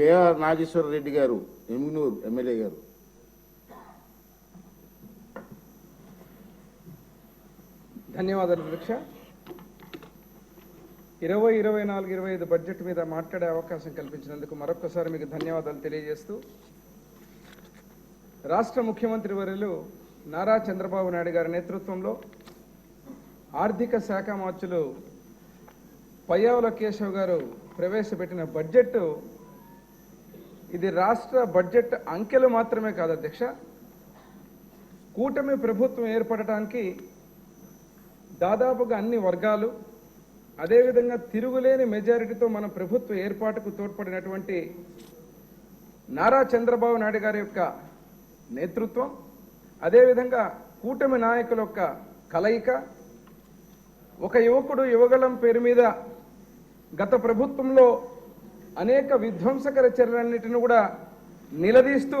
JR Nageswara Reddy గారు Emminuru MLA గారు. ధన్యవాదాలు దీక్ష ఇరవై ఇరవై నాలుగు ఇరవై ఐదు బడ్జెట్ మీద మాట్లాడే అవకాశం కల్పించినందుకు మరొకసారి మీకు ధన్యవాదాలు తెలియజేస్తూ రాష్ట్ర ముఖ్యమంత్రి వర్యులు నారా చంద్రబాబు నాయుడు గారి నేతృత్వంలో ఆర్థిక శాఖ మార్చులు పయ్యావుల కేశవ్ గారు ప్రవేశపెట్టిన బడ్జెట్ ఇది రాష్ట్ర బడ్జెట్ అంకెలు మాత్రమే కాదు అధ్యక్ష. కూటమి ప్రభుత్వం ఏర్పడటానికి దాదాపుగా అన్ని వర్గాలు అదేవిధంగా తిరుగులేని మెజారిటీతో మన ప్రభుత్వ ఏర్పాటుకు తోడ్పడినటువంటి నారా చంద్రబాబు నాయుడు గారి యొక్క నేతృత్వం అదేవిధంగా కూటమి నాయకుల యొక్క కలయిక. ఒక యువకుడు యువగళం పేరు మీద గత ప్రభుత్వంలో అనేక విధ్వంసకర చర్యలన్నిటిని కూడా నిలదీస్తూ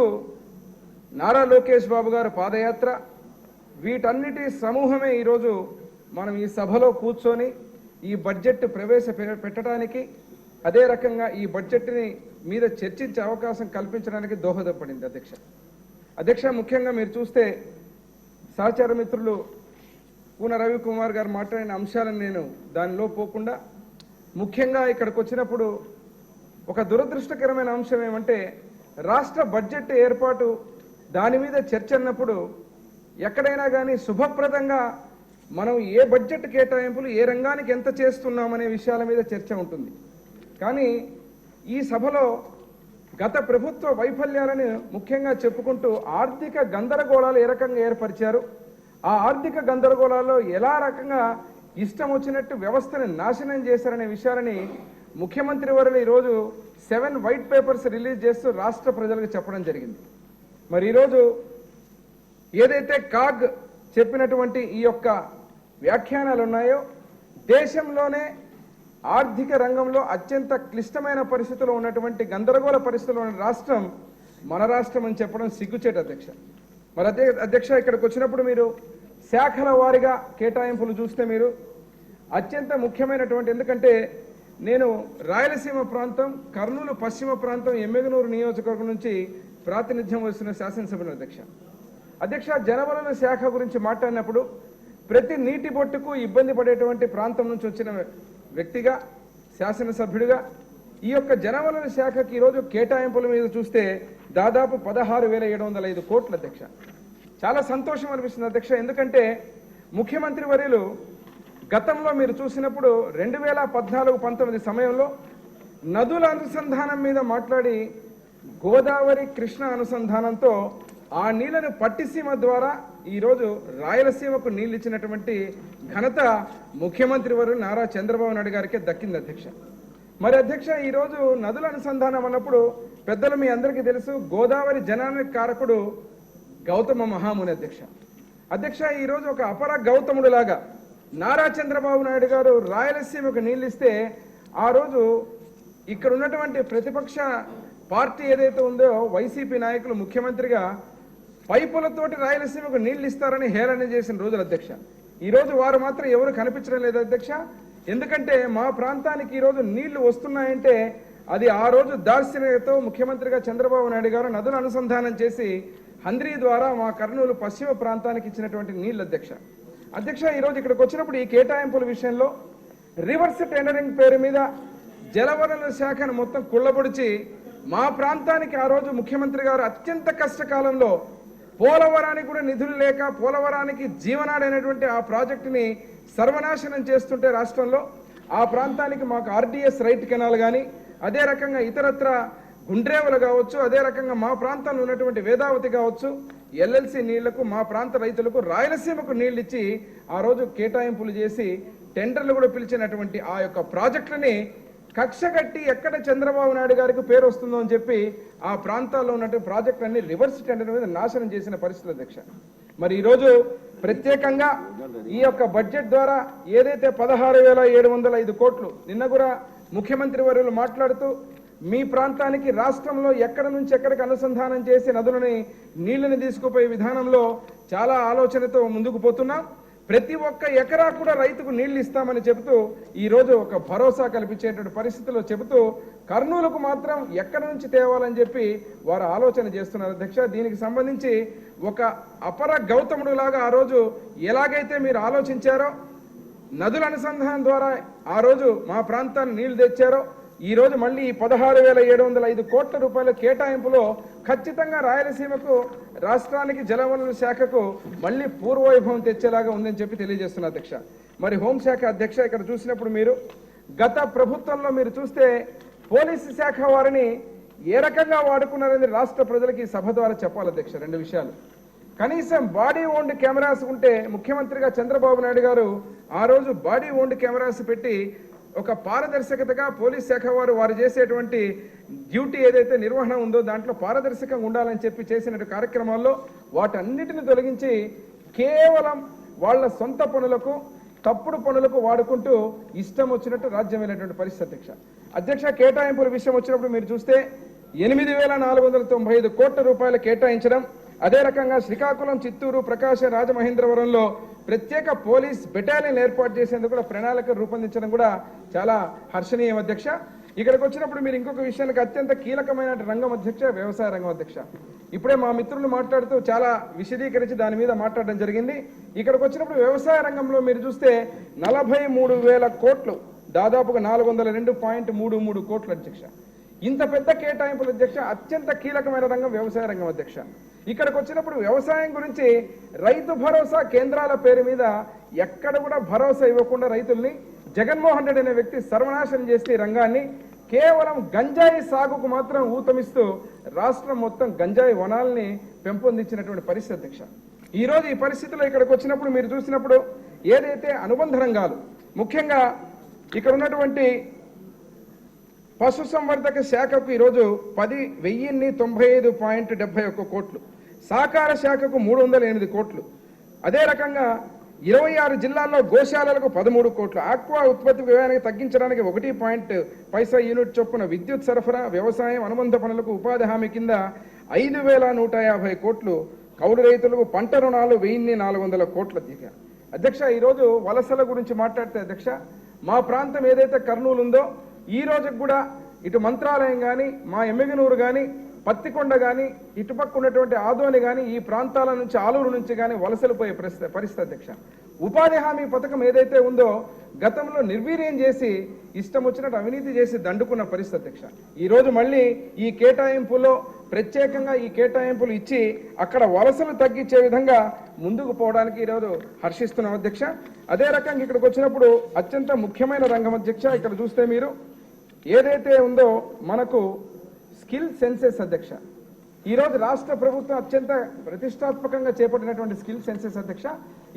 నారా లోకేష్ బాబు గారు పాదయాత్ర. వీటన్నిటి సమూహమే ఈరోజు మనం ఈ సభలో కూర్చొని ఈ బడ్జెట్ ప్రవేశ పెట్టడానికి అదే రకంగా ఈ బడ్జెట్ని మీద చర్చించే అవకాశం కల్పించడానికి దోహదపడింది అధ్యక్ష. అధ్యక్ష ముఖ్యంగా మీరు చూస్తే సహచార మిత్రులు పూన రవికుమార్ గారు మాట్లాడిన అంశాలను నేను దానిలో పోకుండా ముఖ్యంగా ఇక్కడికి వచ్చినప్పుడు ఒక దురదృష్టకరమైన అంశం ఏమంటే రాష్ట్ర బడ్జెట్ ఏర్పాటు దాని మీద చర్చ అన్నప్పుడు ఎక్కడైనా కానీ శుభప్రదంగా మనం ఏ బడ్జెట్ కేటాయింపులు ఏ రంగానికి ఎంత చేస్తున్నామనే విషయాల మీద చర్చ ఉంటుంది. కానీ ఈ సభలో గత ప్రభుత్వ వైఫల్యాలను ముఖ్యంగా చెప్పుకుంటూ ఆర్థిక గందరగోళాలు ఏ రకంగా ఏర్పరిచారు ఆ ఆర్థిక గందరగోళాల్లో ఎలా రకంగా ఇష్టం వచ్చినట్టు వ్యవస్థని నాశనం చేశారనే విషయాలని ముఖ్యమంత్రి వారు ఈరోజు సెవెన్ వైట్ పేపర్స్ రిలీజ్ చేస్తూ రాష్ట్ర ప్రజలకు చెప్పడం జరిగింది. మరి ఈరోజు ఏదైతే కాగ్ చెప్పినటువంటి ఈ యొక్క వ్యాఖ్యానాలు ఉన్నాయో దేశంలోనే ఆర్థిక రంగంలో అత్యంత క్లిష్టమైన పరిస్థితుల్లో ఉన్నటువంటి గందరగోళ పరిస్థితుల్లో ఉన్న రాష్ట్రం మన రాష్ట్రం అని చెప్పడం సిగ్గుచేట అధ్యక్ష. మరి అదే అధ్యక్ష ఇక్కడికి వచ్చినప్పుడు మీరు శాఖల వారిగా కేటాయింపులు చూస్తే మీరు అత్యంత ముఖ్యమైనటువంటి ఎందుకంటే నేను రాయలసీమ ప్రాంతం కర్నూలు పశ్చిమ ప్రాంతం ఎమ్మెగనూరు నియోజకవర్గం నుంచి ప్రాతినిధ్యం వహిస్తున్న శాసనసభ్యుల అధ్యక్ష. అధ్యక్ష జనవలన శాఖ గురించి మాట్లాడినప్పుడు ప్రతి నీటి బొట్టుకు ఇబ్బంది పడేటువంటి ప్రాంతం నుంచి వచ్చిన వ్యక్తిగా శాసనసభ్యుడిగా ఈ యొక్క జనవలన శాఖకి ఈరోజు కేటాయింపుల మీద చూస్తే దాదాపు పదహారు వేల ఏడు వందల ఐదు కోట్ల అధ్యక్ష. చాలా సంతోషం అనిపిస్తుంది అధ్యక్ష ఎందుకంటే ముఖ్యమంత్రి వర్యులు గతంలో మీరు చూసినప్పుడు రెండు వేల పద్నాలుగు పంతొమ్మిది సమయంలో నదుల అనుసంధానం మీద మాట్లాడి గోదావరి కృష్ణ అనుసంధానంతో ఆ నీళ్ళను పట్టిసీమ ద్వారా ఈరోజు రాయలసీమకు నీళ్ళు ఇచ్చినటువంటి ఘనత ముఖ్యమంత్రి వారు నారా చంద్రబాబు నాయుడు గారికే దక్కింది అధ్యక్ష. మరి అధ్యక్ష ఈరోజు నదుల అనుసంధానం అన్నప్పుడు పెద్దలు మీ అందరికీ తెలుసు గోదావరి జనానికి కారకుడు గౌతమ మహాముని అధ్యక్ష. అధ్యక్ష ఈరోజు ఒక అపర గౌతముడు లాగా నారా చంద్రబాబు నాయుడు గారు రాయలసీమకు నీళ్ళు ఇస్తే ఆ రోజు ఇక్కడ ఉన్నటువంటి ప్రతిపక్ష పార్టీ ఏదైతే ఉందో వైసీపీ నాయకులు ముఖ్యమంత్రిగా పైపులతోటి రాయలసీమకు నీళ్ళు ఇస్తారని హేళన చేసిన రోజులు అధ్యక్ష. ఈరోజు వారు మాత్రం ఎవరు కనిపించడం లేదు అధ్యక్ష. ఎందుకంటే మా ప్రాంతానికి ఈరోజు నీళ్ళు వస్తున్నాయంటే అది ఆ రోజు దార్శనికతో ముఖ్యమంత్రిగా చంద్రబాబు నాయుడు గారు నదులు అనుసంధానం చేసి హంద్రీ ద్వారా మా కర్నూలు పశ్చిమ ప్రాంతానికి ఇచ్చినటువంటి నీళ్ళు అధ్యక్ష. అధ్యక్ష ఈరోజు ఇక్కడికి వచ్చినప్పుడు ఈ కేటాయింపుల విషయంలో రివర్స్ టెండరింగ్ పేరు మీద జలవనరుల శాఖను మొత్తం కుళ్ళబొడిచి మా ప్రాంతానికి ఆ రోజు ముఖ్యమంత్రి గారు అత్యంత కష్టకాలంలో పోలవరానికి కూడా నిధులు లేక పోలవరానికి జీవనాడైనటువంటి ఆ ప్రాజెక్టుని సర్వనాశనం చేస్తుంటే రాష్ట్రంలో ఆ ప్రాంతానికి మాకు ఆర్డీఎస్ రైట్ కెనాల్ కానీ అదే రకంగా ఇతరత్ర గుండ్రేవలు కావచ్చు అదే రకంగా మా ప్రాంతంలో ఉన్నటువంటి వేదావతి కావచ్చు ఎల్ఎల్సి నీళ్ళకు మా ప్రాంత రైతులకు రాయలసీమకు నీళ్ళు ఇచ్చి ఆ రోజు కేటాయింపులు చేసి టెండర్లు కూడా పిలిచినటువంటి ఆ యొక్క ప్రాజెక్టులని కక్ష కట్టి ఎక్కడ చంద్రబాబు నాయుడు గారికి పేరు వస్తుందో అని చెప్పి ఆ ప్రాంతాల్లో ఉన్నటువంటి ప్రాజెక్టులన్నీ రివర్స్ టెండర్ మీద నాశనం చేసిన పరిస్థితులు అధ్యక్ష. మరి ఈరోజు ప్రత్యేకంగా ఈ యొక్క బడ్జెట్ ద్వారా ఏదైతే పదహారు వేల ఏడు వందల ఐదు కోట్లు నిన్న కూడా ముఖ్యమంత్రి వర్యులు మాట్లాడుతూ మీ ప్రాంతానికి రాష్ట్రంలో ఎక్కడ నుంచి ఎక్కడికి అనుసంధానం చేసి నదులని నీళ్ళను తీసుకుపోయే విధానంలో చాలా ఆలోచనతో ముందుకు పోతున్నాం. ప్రతి ఒక్క ఎకరా కూడా రైతుకు నీళ్ళు ఇస్తామని చెబుతూ ఈరోజు ఒక భరోసా కల్పించేటువంటి పరిస్థితుల్లో చెబుతూ కర్నూలుకు మాత్రం ఎక్కడి నుంచి తేవాలని చెప్పి వారు ఆలోచన చేస్తున్నారు. అధ్యక్ష దీనికి సంబంధించి ఒక అపర గౌతముడు లాగా ఆ రోజు ఎలాగైతే మీరు ఆలోచించారో నదుల అనుసంధానం ద్వారా ఆ రోజు మా ప్రాంతాన్ని నీళ్ళు తెచ్చారో ఈరోజు మళ్ళీ ఈ పదహారు వేల ఏడు వందల ఐదు కోట్ల రూపాయల కేటాయింపులో ఖచ్చితంగా రాయలసీమకు రాష్ట్రానికి జలవనరుల శాఖకు మళ్ళీ పూర్వవైభవం తెచ్చేలాగా ఉందని చెప్పి తెలియజేస్తున్న అధ్యక్ష. మరి హోంశాఖ అధ్యక్ష ఇక్కడ చూసినప్పుడు మీరు గత ప్రభుత్వంలో మీరు చూస్తే పోలీసు శాఖ వారిని ఏ రకంగా వాడుకున్నారని రాష్ట్ర ప్రజలకి సభ ద్వారా చెప్పాలి అధ్యక్ష రెండు విషయాలు. కనీసం బాడీ ఓన్డ్ కెమెరాస్ ఉంటే ముఖ్యమంత్రిగా చంద్రబాబు నాయుడు గారు ఆ రోజు బాడీ ఓన్డ్ కెమెరాస్ పెట్టి ఒక పారదర్శకతగా పోలీస్ శాఖ వారు వారు చేసేటువంటి డ్యూటీ ఏదైతే నిర్వహణ ఉందో దాంట్లో పారదర్శకంగా ఉండాలని చెప్పి చేసిన కార్యక్రమాల్లో వాటన్నిటిని తొలగించి కేవలం వాళ్ళ సొంత పనులకు తప్పుడు పనులకు వాడుకుంటూ ఇష్టం వచ్చినట్టు రాజ్యమైనటువంటి పరిస్థితి అధ్యక్ష. అధ్యక్ష కేటాయింపుల విషయం వచ్చినప్పుడు మీరు చూస్తే ఎనిమిది వేల నాలుగు వందల తొంభై ఐదు కోట్ల రూపాయలు కేటాయించడం అదే రకంగా శ్రీకాకుళం చిత్తూరు ప్రకాశం రాజమహేంద్రవరంలో ప్రత్యేక పోలీస్ బెటాలియన్ ఏర్పాటు చేసేందుకు కూడా ప్రణాళిక రూపొందించడం కూడా చాలా హర్షణీయం అధ్యక్ష. ఇక్కడికి వచ్చినప్పుడు మీరు ఇంకొక విషయానికి అత్యంత కీలకమైన రంగం అధ్యక్ష వ్యవసాయ రంగం అధ్యక్ష. ఇప్పుడే మా మిత్రులు మాట్లాడుతూ చాలా విశదీకరించి దాని మీద మాట్లాడడం జరిగింది. ఇక్కడికి వచ్చినప్పుడు వ్యవసాయ రంగంలో మీరు చూస్తే నలభై మూడు వేల కోట్లు దాదాపుగా నాలుగు వందల రెండు పాయింట్ మూడు మూడు కోట్లు అధ్యక్ష. ఇంత పెద్ద కేటాయింపుల అధ్యక్ష అత్యంత కీలకమైన రంగం వ్యవసాయ రంగం అధ్యక్ష. ఇక్కడికి వచ్చినప్పుడు వ్యవసాయం గురించి రైతు భరోసా కేంద్రాల పేరు మీద ఎక్కడ కూడా భరోసా ఇవ్వకుండా రైతుల్ని జగన్మోహన్ రెడ్డి అనే వ్యక్తి సర్వనాశనం చేస్తే రంగాన్ని కేవలం గంజాయి సాగుకు మాత్రం ఊతమిస్తూ రాష్ట్రం మొత్తం గంజాయి వనాల్ని పెంపొందించినటువంటి పరిస్థితి అధ్యక్ష. ఈరోజు ఈ పరిస్థితిలో ఇక్కడికి వచ్చినప్పుడు మీరు చూసినప్పుడు ఏదైతే అనుబంధ రంగాలు ముఖ్యంగా ఇక్కడ ఉన్నటువంటి పశుసంవర్ధక శాఖకు ఈరోజు పది వెయ్యిన్ని తొంభై ఐదు పాయింట్ డెబ్బై ఒక్క కోట్లు సహకార శాఖకు మూడు వందల ఎనిమిది కోట్లు. అదే రకంగా ఇరవై ఆరు జిల్లాల్లో గోశాలలకు పదమూడు కోట్లు. ఆక్వా ఉత్పత్తి వ్యయానికి తగ్గించడానికి ఒకటి పాయింట్ పైసా యూనిట్ చొప్పున విద్యుత్ సరఫరా వ్యవసాయం అనుబంధ పనులకు ఉపాధి హామీ కింద ఐదు వేల నూట యాభై కోట్లు. కౌలు రైతులకు పంట రుణాలు వెయ్యిన్ని నాలుగు వందల కోట్ల దిగా అధ్యక్ష ఈరోజు వలసల గురించి మాట్లాడితే అధ్యక్ష మా ప్రాంతం ఏదైతే కర్నూలు ఉందో ఈ రోజుకు కూడా ఇటు మంత్రాలయం కానీ మా ఎమ్మెగనూరు కానీ పత్తికొండ కానీ ఇటుపక్క ఉన్నటువంటి ఆదోని కానీ ఈ ప్రాంతాల నుంచి ఆలూరు నుంచి కానీ వలసలు పోయే పరిస్థితి పరిస్థితి అధ్యక్ష. ఉపాధి హామీ పథకం ఏదైతే ఉందో గతంలో నిర్వీర్యం చేసి ఇష్టం వచ్చినట్టు అవినీతి చేసి దండుకున్న పరిస్థితి అధ్యక్ష. ఈరోజు మళ్ళీ ఈ కేటాయింపులో ప్రత్యేకంగా ఈ కేటాయింపులు ఇచ్చి అక్కడ వలసలు తగ్గించే విధంగా ముందుకు పోవడానికి ఈరోజు హర్షిస్తున్నాం అధ్యక్ష. అదే రకంగా ఇక్కడికి వచ్చినప్పుడు అత్యంత ముఖ్యమైన రంగం అధ్యక్ష ఇక్కడ చూస్తే మీరు ఏదైతే ఉందో మనకు స్కిల్ సెన్సెస్ అధ్యక్ష. ఈరోజు రాష్ట్ర ప్రభుత్వం అత్యంత ప్రతిష్టాత్మకంగా చేపట్టినటువంటి స్కిల్ సెన్సెస్ అధ్యక్ష.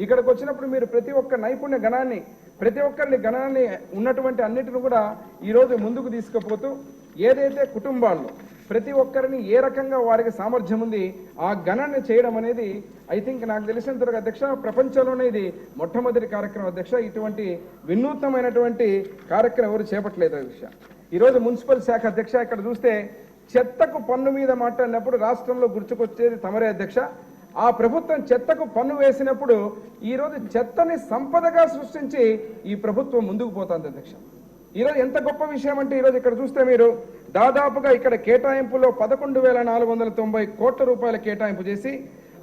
ఇక్కడికి వచ్చినప్పుడు మీరు ప్రతి ఒక్క నైపుణ్య గణాన్ని ప్రతి ఒక్కరిని గణాన్ని ఉన్నటువంటి అన్నిటిని కూడా ఈరోజు ముందుకు తీసుకుపోతూ ఏదైతే కుటుంబాల్లో ప్రతి ఒక్కరిని ఏ రకంగా వారికి సామర్థ్యం ఉంది ఆ గణాన్ని చేయడం అనేది ఐ థింక్ నాకు తెలిసిన తర్వాత అధ్యక్ష ప్రపంచంలోనే ఇది మొట్టమొదటి కార్యక్రమం. అధ్యక్ష ఇటువంటి వినూత్నమైనటువంటి కార్యక్రమం ఎవరు చేపట్టలేదు అధ్యక్ష. ఈరోజు మున్సిపల్ శాఖ అధ్యక్ష ఇక్కడ చూస్తే చెత్తకు పన్ను మీద మాట్లాడినప్పుడు రాష్ట్రంలో గుర్తుకొచ్చేది తమరే అధ్యక్ష. ఆ ప్రభుత్వం చెత్తకు పన్ను వేసినప్పుడు ఈరోజు చెత్తని సంపదగా సృష్టించి ఈ ప్రభుత్వం ముందుకు పోతుంది అధ్యక్ష. ఈరోజు ఎంత గొప్ప విషయం అంటే ఈరోజు ఇక్కడ చూస్తే మీరు దాదాపుగా ఇక్కడ కేటాయింపులో పదకొండు వేల నాలుగు వందల తొంభై కోట్ల రూపాయల కేటాయింపు చేసి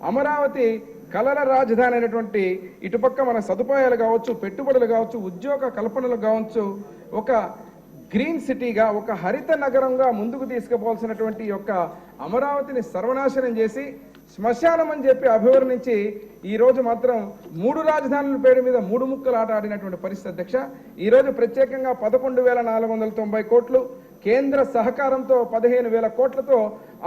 అమరావతి కలల రాజధాని అయినటువంటి ఇటుపక్క మన సదుపాయాలు కావచ్చు పెట్టుబడులు కావచ్చు ఉద్యోగ కల్పనలు కావచ్చు ఒక గ్రీన్ సిటీగా ఒక హరిత నగరంగా ముందుకు తీసుకుపోవాల్సినటువంటి యొక్క అమరావతిని సర్వనాశనం చేసి శ్మశానం అని చెప్పి అభివర్ణించి ఈరోజు మాత్రం మూడు రాజధానుల పేరు మీద మూడు ముక్కలు ఆట ఆడినటువంటి పరిస్థితి. అధ్యక్ష ఈరోజు ప్రత్యేకంగా పదకొండు వేల నాలుగు వందల తొంభై కోట్లు కేంద్ర సహకారంతో పదిహేను వేల కోట్లతో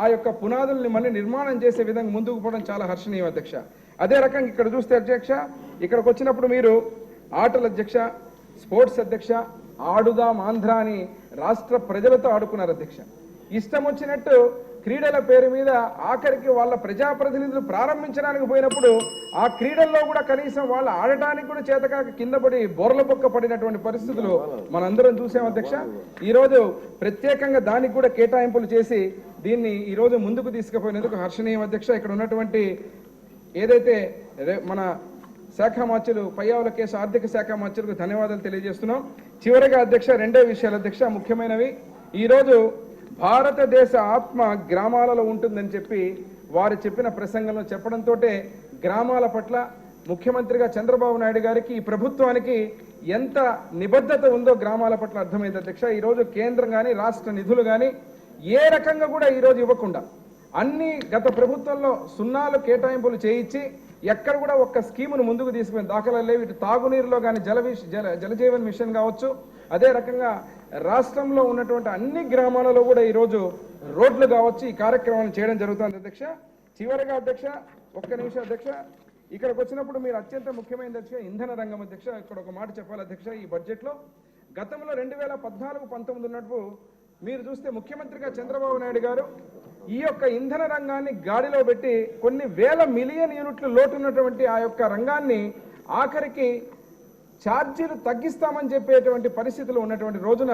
ఆ యొక్క పునాదుల్ని మళ్ళీ నిర్మాణం చేసే విధంగా ముందుకు పోవడం చాలా హర్షణీయం అధ్యక్ష. అదే రకంగా ఇక్కడ చూస్తే అధ్యక్ష ఇక్కడికి వచ్చినప్పుడు మీరు ఆటల అధ్యక్ష స్పోర్ట్స్ అధ్యక్ష ఆడుదాం ఆంధ్ర అని రాష్ట్ర ప్రజలతో ఆడుకున్నారు అధ్యక్ష. ఇష్టం వచ్చినట్టు క్రీడల పేరు మీద ఆఖరికి వాళ్ళ ప్రజాప్రతినిధులు ప్రారంభించడానికి పోయినప్పుడు ఆ క్రీడల్లో కూడా కనీసం వాళ్ళు ఆడటానికి కూడా చేతకాక కింద పడి బొరల పొక్క పడినటువంటి పరిస్థితులు మనందరం చూసాం అధ్యక్ష. ఈరోజు ప్రత్యేకంగా దానికి కూడా కేటాయింపులు చేసి దీన్ని ఈరోజు ముందుకు తీసుకుపోయినందుకు హర్షణీయం అధ్యక్ష. ఇక్కడ ఉన్నటువంటి ఏదైతే రే- మన శాఖ మార్చులు పయ్యావుల కేసు ఆర్థిక శాఖ మార్చులకు ధన్యవాదాలు తెలియజేస్తున్నాం. చివరిగా అధ్యక్ష రెండే విషయాలు అధ్యక్ష ముఖ్యమైనవి. ఈరోజు భారతదేశ ఆత్మ గ్రామాలలో ఉంటుందని చెప్పి వారు చెప్పిన ప్రసంగంలో చెప్పడంతో గ్రామాల పట్ల ముఖ్యమంత్రిగా చంద్రబాబు నాయుడు గారికి ఈ ప్రభుత్వానికి ఎంత నిబద్ధత ఉందో గ్రామాల పట్ల అర్థమైంది అధ్యక్ష. ఈరోజు కేంద్రం కానీ రాష్ట్ర నిధులు కానీ ఏ రకంగా కూడా ఈరోజు ఇవ్వకుండా అన్ని గత ప్రభుత్వంలో సున్నాలు కేటాయింపులు చేయించి ఎక్కడ కూడా ఒక్క స్కీమును ముందుకు తీసుకుని దాఖలు లేవు. ఇటు తాగునీరులో కానీ జల జల జలజీవన్ మిషన్ కావచ్చు అదే రకంగా రాష్ట్రంలో ఉన్నటువంటి అన్ని గ్రామాలలో కూడా ఈరోజు రోడ్లు కావచ్చు ఈ కార్యక్రమాన్ని చేయడం జరుగుతుంది. అధ్యక్ష చివరిగా అధ్యక్ష ఒక్క నిమిషం అధ్యక్ష. ఇక్కడికి వచ్చినప్పుడు మీరు అత్యంత ముఖ్యమైన అధ్యక్ష ఇంధన రంగం అధ్యక్ష. ఇక్కడ ఒక మాట చెప్పాలి అధ్యక్ష ఈ బడ్జెట్లో గతంలో రెండు వేల పద్నాలుగు పంతొమ్మిది ఉన్నప్పుడు మీరు చూస్తే ముఖ్యమంత్రిగా చంద్రబాబు నాయుడు గారు ఈ యొక్క ఇంధన రంగాన్ని గాడిలో పెట్టి కొన్ని వేల మిలియన్ యూనిట్లు లోటున్నటువంటి ఆ యొక్క రంగాన్ని ఆఖరికి ఛార్జీలు తగ్గిస్తామని చెప్పేటువంటి పరిస్థితులు ఉన్నటువంటి రోజున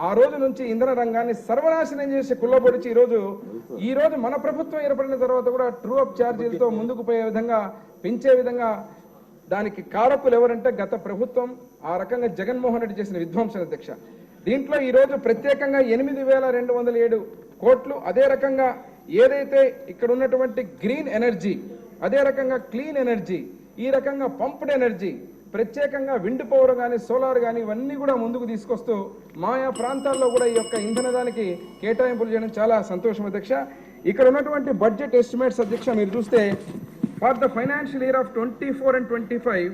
ఆ రోజు నుంచి ఇంధన రంగాన్ని సర్వనాశనం చేసి కుల్లబొడిచి ఈ రోజు ఈ రోజు మన ప్రభుత్వం ఏర్పడిన తర్వాత కూడా ట్రూ అప్ ఛార్జీలతో ముందుకు పోయే విధంగా పెంచే విధంగా దానికి కారకులు ఎవరంటే గత ప్రభుత్వం ఆ రకంగా జగన్మోహన్ రెడ్డి చేసిన విధ్వంసన అధ్యక్ష దీంట్లో ఈ రోజు ప్రత్యేకంగా ఎనిమిది వేల రెండు వందల ఏడు కోట్లు అదే రకంగా ఏదైతే ఇక్కడ ఉన్నటువంటి గ్రీన్ ఎనర్జీ అదే రకంగా క్లీన్ ఎనర్జీ ఈ రకంగా పంప్డ్ ఎనర్జీ ప్రత్యేకంగా విండ్ పవర్ కానీ సోలార్ కానీ ఇవన్నీ కూడా ముందుకు తీసుకొస్తూ మాయా ప్రాంతాల్లో కూడా ఈ యొక్క ఇంధనదానికి కేటాయింపులు చేయడం చాలా సంతోషం అధ్యక్ష. ఇక్కడ ఉన్నటువంటి బడ్జెట్ ఎస్టిమేట్స్ అధ్యక్ష మీరు చూస్తే for the financial year of twenty four and twenty five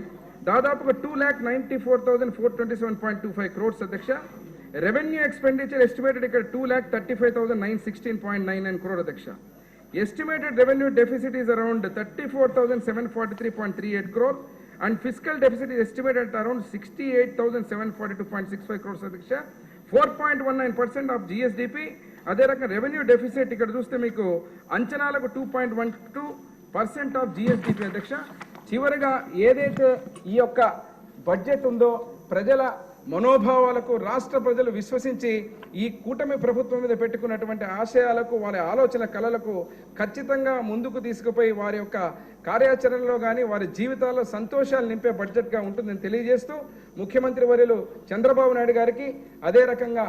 దాదాపుగా two lakh ninety four thousand four twenty seven point two five crores అధ్యక్ష. రెవెన్యూ ఎక్స్పెండిచర్ ఎస్టిమేటెడ్ ఇక్కడ two lakh thirty five thousand nine sixteen point nine nine crore అధ్యక్ష. Estimated revenue deficit is around thirty four and physical deficit is estimated around sixty eight thousand seven forty two point six five crores అధ్యక్ష four point one nine percent of GSDP అదే రకంగా revenue deficit ఇక్కడ చూస్తే మీకు అంచనాలకు two point one two percent of GSDP అధ్యక్ష. చివరిగా ఏదైతే ఈ యొక్క బడ్జెట్ ఉందో ప్రజల మనోభావాలకు రాష్ట్ర ప్రజలు విశ్వసించి ఈ కూటమి ప్రభుత్వం మీద పెట్టుకున్నటువంటి ఆశయాలకు వారి ఆలోచన కళలకు ఖచ్చితంగా ముందుకు తీసుకుపోయి వారి యొక్క కార్యాచరణలో కానీ వారి జీవితాల్లో సంతోషాలు నింపే బడ్జెట్గా ఉంటుందని తెలియజేస్తూ ముఖ్యమంత్రి వర్యులు చంద్రబాబు నాయుడు గారికి అదే రకంగా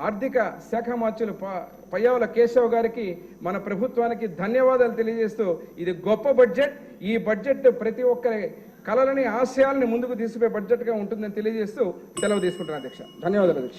ఆర్థిక శాఖ మార్చులు ప- పయ్యావుల కేశవ్ గారికి మన ప్రభుత్వానికి ధన్యవాదాలు తెలియజేస్తూ ఇది గొప్ప బడ్జెట్ ఈ బడ్జెట్ ప్రతి ఒక్కరి కళలని ఆశయాలని ముందుకు తీసుకుపోయే బడ్జెట్గా ఉంటుందని తెలియజేస్తూ సెలవు తీసుకుంటున్నాను అధ్యక్ష. ధన్యవాదాలు అధ్యక్ష.